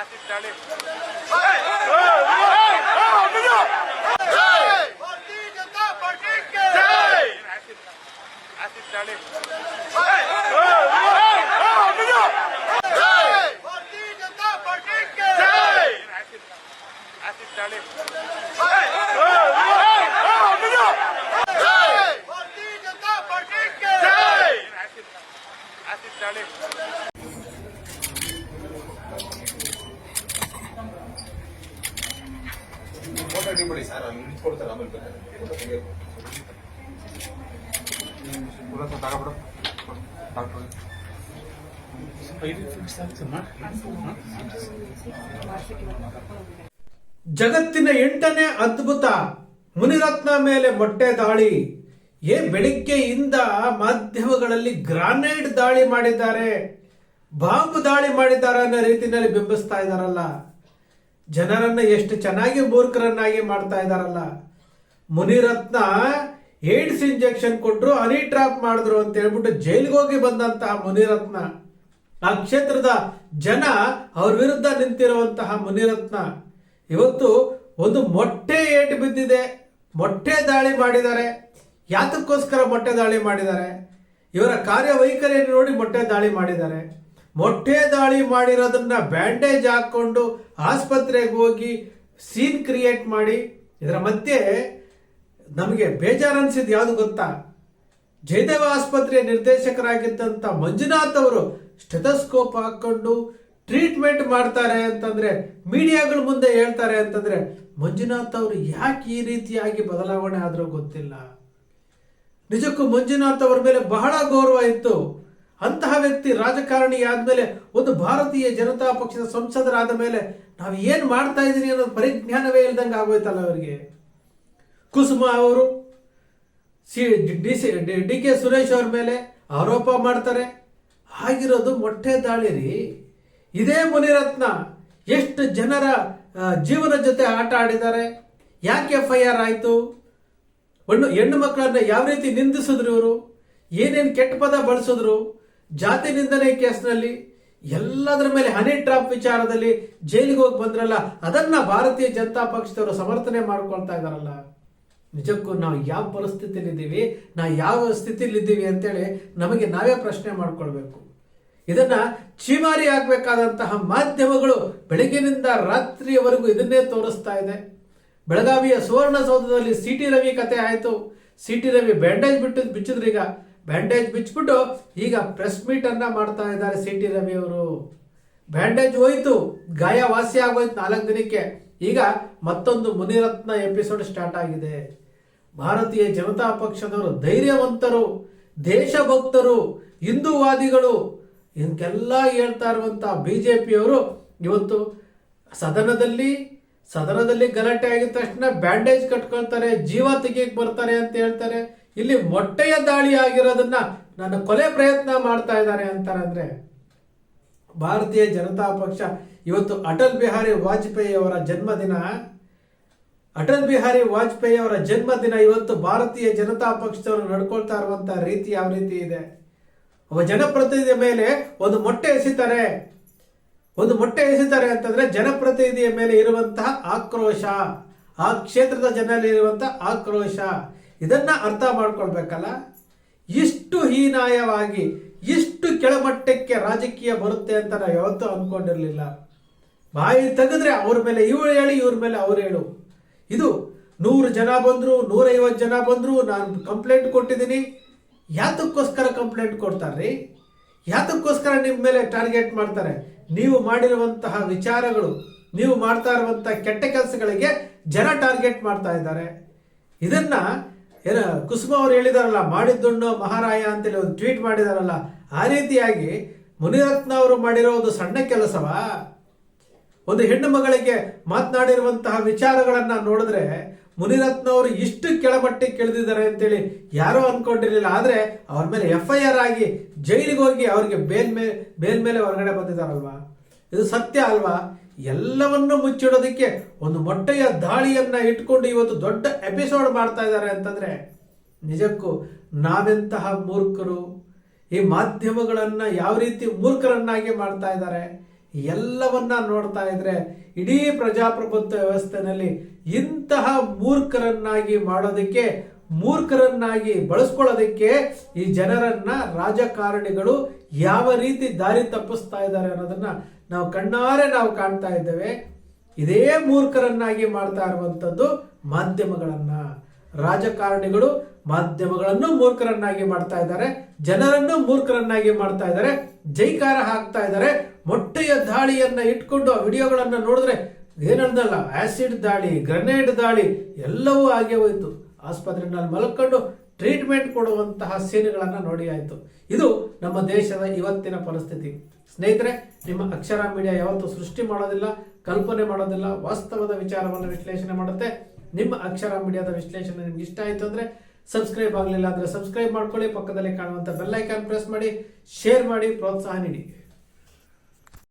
આસિફ ચાલે photo ready ಮಾಡಿ. Sir ಅಲ್ಲಿ ನಿಂತ್ಕೊಡ್ತಾರೆ ಆಮೇಲೆ ಬೇಕಾದ್ರೆ ಫೋಟೋ ತೆಗಿಯೋದು ತಗೊಬಿಡು ಡಾಕ್ಟ್ರು. ಜಗತ್ತಿನ ಎಂಟನೇ ಅದ್ಭುತ ಮುನಿರತ್ನ ಮೇಲೆ ಮೊಟ್ಟೆ ದಾಳಿ. ಏ ಬೆಳಿಗ್ಗೆಯಿಂದ ಮಾಧ್ಯಮಗಳಲ್ಲಿ ಗ್ರಾನೈಡ್ ದಾಳಿ ಮಾಡಿದ್ದಾರೆ. ಬಾಂಬ್ ದಾಳಿ ಮಾಡಿದ್ದಾರೆ ಅನ್ನೋ ರೀತಿಯಲ್ಲಿ ಬಿಂಬಿಸ್ತಾ ಇದಾರಲ್ಲ ಜನರನ್ನ ಎಷ್ಟು ಚೆನ್ನಾಗಿ ಮೂರ್ಖರನ್ನಾಗಿ ಮಾಡ್ತಾ ಇದ್ದಾರಲ್ಲ ಮುನಿರತ್ನ ಏಡ್ಸ್ ಇಂಜೆಕ್ಷನ್ ಕೊಟ್ಟರು ಹನಿ ಟ್ರಾಪ್ ಮಾಡಿದ್ರು ಅಂತ ಹೇಳ್ಬಿಟ್ಟು ಜೈಲಿಗೆ ಹೋಗಿ ಬಂದಂತಹ ಮುನಿರತ್ನ. ಆ ಕ್ಷೇತ್ರದ ಜನ ಅವ್ರ ವಿರುದ್ಧ ನಿಂತಿರುವಂತಹ ಮುನಿರತ್ನ. ಇವತ್ತು ಒಂದು ಮೊಟ್ಟೆ ಏಟು ಬಿದ್ದಿದೆ. ಮೊಟ್ಟೆ ದಾಳಿ ಮಾಡಿದ್ದಾರೆ. ಯಾತಕ್ಕೋಸ್ಕರ ಮೊಟ್ಟೆ ದಾಳಿ ಮಾಡಿದ್ದಾರೆ? ಇವರ ಕಾರ್ಯವೈಖರಿಯನ್ನು ನೋಡಿ ಮೊಟ್ಟೆ ದಾಳಿ ಮಾಡಿದ್ದಾರೆ. ಮೊಟ್ಟೆ ದಾಳಿ ಮಾಡಿರೋದನ್ನ ಬ್ಯಾಂಡೇಜ್ ಹಾಕೊಂಡು ಆಸ್ಪತ್ರೆಗೆ ಹೋಗಿ ಸೀನ್ ಕ್ರಿಯೇಟ್ ಮಾಡಿ, ಇದರ ಮಧ್ಯೆ ನಮಗೆ ಬೇಜಾರು ಯಾವುದು ಗೊತ್ತಾ? ಜಯದೇವ ಆಸ್ಪತ್ರೆಯ ನಿರ್ದೇಶಕರಾಗಿದ್ದಂಥ ಮಂಜುನಾಥ್ ಅವರು ಸ್ಟೆಥೋಸ್ಕೋಪ್ ಹಾಕೊಂಡು ಟ್ರೀಟ್ಮೆಂಟ್ ಮಾಡ್ತಾರೆ ಅಂತಂದ್ರೆ, ಮೀಡಿಯಾಗಳ ಮುಂದೆ ಹೇಳ್ತಾರೆ ಅಂತಂದ್ರೆ, ಮಂಜುನಾಥ್ ಅವರು ಯಾಕೆ ಈ ರೀತಿಯಾಗಿ ಬದಲಾವಣೆ ಆದರೂ ಗೊತ್ತಿಲ್ಲ. ನಿಜಕ್ಕೂ ಮಂಜುನಾಥ್ ಅವರ ಮೇಲೆ ಬಹಳ ಗೌರವ ಇತ್ತು. ಅಂತಹ ವ್ಯಕ್ತಿ ರಾಜಕಾರಣಿ ಆದ್ಮೇಲೆ ಒಂದು ಭಾರತೀಯ ಜನತಾ ಪಕ್ಷದ ಸಂಸದರಾದ ಮೇಲೆ ನಾವು ಏನು ಮಾಡ್ತಾ ಇದೀನಿ ಅನ್ನೋದು ಪರಿಜ್ಞಾನವೇ ಇಲ್ದಂಗೆ ಆಗೋಯ್ತಲ್ಲ ಅವರಿಗೆ. ಕುಸುಮ ಅವರು, C, D C, D K Suresh ಅವ್ರ ಮೇಲೆ ಆರೋಪ ಮಾಡ್ತಾರೆ. ಆಗಿರೋದು ಮೊಟ್ಟೆ ದಾಳಿ ರೀ ಇದೇ ಮುನಿರತ್ನ ಎಷ್ಟು ಜನರ ಜೀವನ ಜೊತೆ ಆಟ ಆಡಿದ್ದಾರೆ. ಯಾಕೆ ಎಫ್ ಐ ಆರ್ ಆಯಿತು? ಹೆಣ್ಣು ಹೆಣ್ಣು ಮಕ್ಕಳನ್ನ ಯಾವ ರೀತಿ ನಿಂದಿಸಿದ್ರು ಇವರು? ಏನೇನು ಕೆಟ್ಟ ಪದ ಬಳಸಿದ್ರು? ಜಾತಿ ನಿಂದನೆ ಕೇಸ್ನಲ್ಲಿ ಎಲ್ಲದರ ಮೇಲೆ ಹನಿ ಟ್ರಾಪ್ ವಿಚಾರದಲ್ಲಿ ಜೈಲಿಗೆ ಹೋಗಿ ಬಂದ್ರಲ್ಲ, ಅದನ್ನ ಭಾರತೀಯ ಜನತಾ ಪಕ್ಷದವರು ಸಮರ್ಥನೆ ಮಾಡ್ಕೊಳ್ತಾ ಇದಾರಲ್ಲ. ನಿಜಕ್ಕೂ ನಾವು ಯಾವ ಪರಿಸ್ಥಿತಿಯಲ್ಲಿದ್ದೀವಿ, ನಾವು ಯಾವ ಸ್ಥಿತಿಯಲ್ಲಿದ್ದೀವಿ ಅಂತೇಳಿ ನಮಗೆ ನಾವೇ ಪ್ರಶ್ನೆ ಮಾಡ್ಕೊಳ್ಬೇಕು. ಇದನ್ನ ಚೀಮಾರಿ ಆಗಬೇಕಾದಂತಹ ಮಾಧ್ಯಮಗಳು ಬೆಳಗಿನಿಂದ ರಾತ್ರಿಯವರೆಗೂ ಇದನ್ನೇ ತೋರಿಸ್ತಾ ಇದೆ. ಬೆಳಗಾವಿಯ ಸುವರ್ಣಸೌಧದಲ್ಲಿ ಸಿ ಟಿ ರವಿ ಕತೆ ಆಯಿತು. ಸಿ ಟಿ ರವಿ ಬ್ಯಾಂಡೇಜ್ ಬಿಟ್ಟು ಬಿಚ್ಚಿದ್ರೀಗ ಬ್ಯಾಂಡೇಜ್ ಬಿಚ್ಚಿಬಿಟ್ಟು ಈಗ ಪ್ರೆಸ್ ಮೀಟ್ ಅನ್ನ ಮಾಡ್ತಾ ಇದ್ದಾರೆ ಸಿ ಟಿ ರವಿ ಅವರು. ಬ್ಯಾಂಡೇಜ್ ಹೋಯಿತು ಗಾಯ ವಾಸಿ ಆಗೋಯ್ತು ನಾಲ್ಕು ದಿನಕ್ಕೆ. ಈಗ ಮತ್ತೊಂದು ಮುನಿರತ್ನ ಎಪಿಸೋಡ್ ಸ್ಟಾರ್ಟ್ ಆಗಿದೆ. ಭಾರತೀಯ ಜನತಾ ಪಕ್ಷದವರು ಧೈರ್ಯವಂತರು, ದೇಶಭಕ್ತರು, ಹಿಂದೂವಾದಿಗಳು ಇದಕ್ಕೆಲ್ಲ ಹೇಳ್ತಾ ಇರುವಂತಹ ಪಿಯವರು ಇವತ್ತು ಸದನದಲ್ಲಿ ಸದನದಲ್ಲಿ ಗಲಾಟೆ ಆಗಿದ ತಕ್ಷಣ ಬ್ಯಾಂಡೇಜ್ ಕಟ್ಕೊಳ್ತಾರೆ, ಜೀವ ತೆಗಿಯಕ್ ಬರ್ತಾರೆ ಅಂತ ಹೇಳ್ತಾರೆ. ಇಲ್ಲಿ ಮೊಟ್ಟೆಯ ದಾಳಿ ಆಗಿರೋದನ್ನ ನನ್ನ ಕೊಲೆ ಪ್ರಯತ್ನ ಮಾಡ್ತಾ ಇದ್ದಾರೆ ಅಂತಾರಂದ್ರೆ, ಭಾರತೀಯ ಜನತಾ ಪಕ್ಷ ಇವತ್ತು ಅಟಲ್ ಬಿಹಾರಿ ವಾಜಪೇಯಿ ಅವರ ಜನ್ಮದಿನ. ಅಟಲ್ ಬಿಹಾರಿ ವಾಜಪೇಯಿ ಅವರ ಜನ್ಮದಿನ ಇವತ್ತು ಭಾರತೀಯ ಜನತಾ ಪಕ್ಷದವರು ನಡ್ಕೊಳ್ತಾ ಇರುವಂತ ರೀತಿ ಯಾವ ರೀತಿ ಇದೆ? ಒಬ್ಬ ಜನಪ್ರತಿನಿಧಿಯ ಮೇಲೆ ಒಂದು ಮೊಟ್ಟೆ ಎಸಿತಾರೆ. ಒಂದು ಮೊಟ್ಟೆ ಎಸಿತಾರೆ ಅಂತಂದ್ರೆ ಜನಪ್ರತಿನಿಧಿಯ ಮೇಲೆ ಇರುವಂತಹ ಆಕ್ರೋಶ. ಆ ಕ್ಷೇತ್ರದ ಜನರಲ್ಲಿ ಇರುವಂತಹ ಆಕ್ರೋಶ. ಇದನ್ನ ಅರ್ಥ ಮಾಡ್ಕೊಳ್ಬೇಕಲ್ಲ? ಇಷ್ಟು ಹೀನಾಯವಾಗಿ, ಇಷ್ಟು ಕೆಳಮಟ್ಟಕ್ಕೆ ರಾಜಕೀಯ ಬರುತ್ತೆ ಅಂತ ನಾವು ಯಾವತ್ತೂ ಅಂದ್ಕೊಂಡಿರಲಿಲ್ಲ ಬಾಯಿ ತೆಗೆದ್ರೆ ಅವ್ರ ಮೇಲೆ, ಇವ್ರು ಹೇಳಿ, ಇವ್ರ ಮೇಲೆ ಅವ್ರು ಹೇಳು. ಇದು ನೂರು ಜನ ಬಂದ್ರು, ನೂರೈವತ್ತು ಜನ ಬಂದ್ರು, ನಾನು ಕಂಪ್ಲೇಂಟ್ ಕೊಟ್ಟಿದ್ದೀನಿ. ಯಾತಕ್ಕೋಸ್ಕರ ಕಂಪ್ಲೇಂಟ್ ಕೊಡ್ತಾರ್ರಿ? ಯಾತಕ್ಕೋಸ್ಕರ ನಿಮ್ಮ ಮೇಲೆ ಟಾರ್ಗೆಟ್ ಮಾಡ್ತಾರೆ? ನೀವು ಮಾಡಿರುವಂತಹ ವಿಚಾರಗಳು, ನೀವು ಮಾಡ್ತಾ ಇರುವಂತಹ ಕೆಟ್ಟ ಕೆಲಸಗಳಿಗೆ ಜನ ಟಾರ್ಗೆಟ್ ಮಾಡ್ತಾ ಇದ್ದಾರೆ. ಇದನ್ನ ಏನ ಕುಸುಮ ಅವ್ರು ಹೇಳಿದಾರಲ್ಲ ಮಾಡಿದ್ದುಣ್ಣು ಮಹಾರಾಯ ಅಂತೇಳಿ ಒಂದು ಟ್ವೀಟ್ ಮಾಡಿದಾರಲ್ಲ, ಆ ರೀತಿಯಾಗಿ ಮುನಿರತ್ನ ಅವರು ಮಾಡಿರೋ ಒಂದು ಸಣ್ಣ ಕೆಲಸವ? ಒಂದು ಹೆಣ್ಣು ಮಗಳಿಗೆ ಮಾತನಾಡಿರುವಂತಹ ವಿಚಾರಗಳನ್ನ ನೋಡಿದ್ರೆ ಮುನಿರತ್ನ ಅವರು ಇಷ್ಟು ಕೆಳಮಟ್ಟಕ್ಕೆ ಕೆಳೆದಿದ್ದಾರೆ ಅಂತೇಳಿ ಯಾರೋ ಅನ್ಕೊಂಡಿರ್ಲಿಲ್ಲ. ಆದ್ರೆ ಅವ್ರ ಮೇಲೆ ಎಫ್ ಐ ಆರ್ ಆಗಿ ಜೈಲಿಗೆ ಹೋಗಿ ಅವ್ರಿಗೆ ಬೇಲ್ ಮೇಲೆ ಬೇಲ್ ಮೇಲೆ ಹೊರಗಡೆ ಬಂದಿದ್ದಾರಲ್ವಾ? ಇದು ಸತ್ಯ ಅಲ್ವಾ? ಎಲ್ಲವನ್ನೂ ಮುಚ್ಚಿಡೋದಕ್ಕೆ ಒಂದು ಮೊಟ್ಟೆಯ ದಾಳಿಯನ್ನ ಇಟ್ಕೊಂಡು ಇವತ್ತು ದೊಡ್ಡ ಎಪಿಸೋಡ್ ಮಾಡ್ತಾ ಇದ್ದಾರೆ ಅಂತಂದ್ರೆ, ನಿಜಕ್ಕೂ ನಾವೆಂತಹ ಮೂರ್ಖರು? ಈ ಮಾಧ್ಯಮಗಳನ್ನ ಯಾವ ರೀತಿ ಮೂರ್ಖರನ್ನಾಗಿ ಮಾಡ್ತಾ ಇದ್ದಾರೆ? ಎಲ್ಲವನ್ನ ನೋಡ್ತಾ ಇದ್ರೆ ಇಡೀ ಪ್ರಜಾಪ್ರಭುತ್ವ ವ್ಯವಸ್ಥೆನಲ್ಲಿ ಇಂತಹ ಮೂರ್ಖರನ್ನಾಗಿ ಮಾಡೋದಕ್ಕೆ, ಮೂರ್ಖರನ್ನಾಗಿ ಬಳಸ್ಕೊಳ್ಳೋದಕ್ಕೆ ಈ ಜನರನ್ನ ರಾಜಕಾರಣಿಗಳು ಯಾವ ರೀತಿ ದಾರಿ ತಪ್ಪಿಸ್ತಾ ಇದ್ದಾರೆ ಅನ್ನೋದನ್ನ ನಾವು ಕಣ್ಣಾರೆ ನಾವು ಕಾಣ್ತಾ ಇದ್ದೇವೆ. ಇದೇ ಮೂರ್ಖರನ್ನಾಗಿ ಮಾಡ್ತಾ ಇರುವಂತದ್ದು ಮಾಧ್ಯಮಗಳನ್ನ. ರಾಜಕಾರಣಿಗಳು ಮಾಧ್ಯಮಗಳನ್ನು ಮೂರ್ಖರನ್ನಾಗಿ ಮಾಡ್ತಾ ಇದ್ದಾರೆ. ಜನರನ್ನು ಮೂರ್ಖರನ್ನಾಗಿ ಮಾಡ್ತಾ ಇದ್ದಾರೆ. ಜೈಕಾರ ಹಾಕ್ತಾ ಇದ್ದಾರೆ. ಮೊಟ್ಟೆಯ ದಾಳಿಯನ್ನ ಇಟ್ಕೊಂಡು ಆ ವಿಡಿಯೋಗಳನ್ನ ನೋಡಿದ್ರೆ ಏನಂದಲ್ಲ, ಆಸಿಡ್ ದಾಳಿ, ಗ್ರೆನೇಡ್ ದಾಳಿ, ಎಲ್ಲವೂ ಆಗೇ ಹೋಯಿತು. ಆಸ್ಪತ್ರೆನಲ್ಲಿ ಮಲ್ಕೊಂಡು ಟ್ರೀಟ್ಮೆಂಟ್ ಕೊಡುವಂತಹ ಸೀನ್ಗಳನ್ನ ನೋಡಿ ಆಯ್ತು. ಇದು ನಮ್ಮ ದೇಶದ ಇವತ್ತಿನ ಪರಿಸ್ಥಿತಿ. ಸ್ನೇಹಿತರೆ, ನಿಮ್ಮ ಅಕ್ಷರ ಮೀಡಿಯಾ ಯಾವತ್ತೂ ಸೃಷ್ಟಿ ಮಾಡೋದಿಲ್ಲ, ಕಲ್ಪನೆ ಮಾಡೋದಿಲ್ಲ, ವಾಸ್ತವದ ವಿಚಾರವನ್ನು ವಿಶ್ಲೇಷಣೆ ಮಾಡುತ್ತೆ. ನಿಮ್ಮ ಅಕ್ಷರ ಮೀಡಿಯಾದ ವಿಶ್ಲೇಷಣೆ ನಿಮ್ಗೆ ಇಷ್ಟ ಆಯ್ತು ಅಂದ್ರೆ ಸಬ್ಸ್ಕ್ರೈಬ್ ಆಗಲಿಲ್ಲ ಅಂದ್ರೆ ಸಬ್ಸ್ಕ್ರೈಬ್ ಮಾಡ್ಕೊಳ್ಳಿ, ಪಕ್ಕದಲ್ಲಿ ಕಾಣುವಂತ ಬೆಲ್ ಐಕಾನ್ ಪ್ರೆಸ್ ಮಾಡಿ ಶೇರ್ ಮಾಡಿ, ಪ್ರೋತ್ಸಾಹ ನೀಡಿ.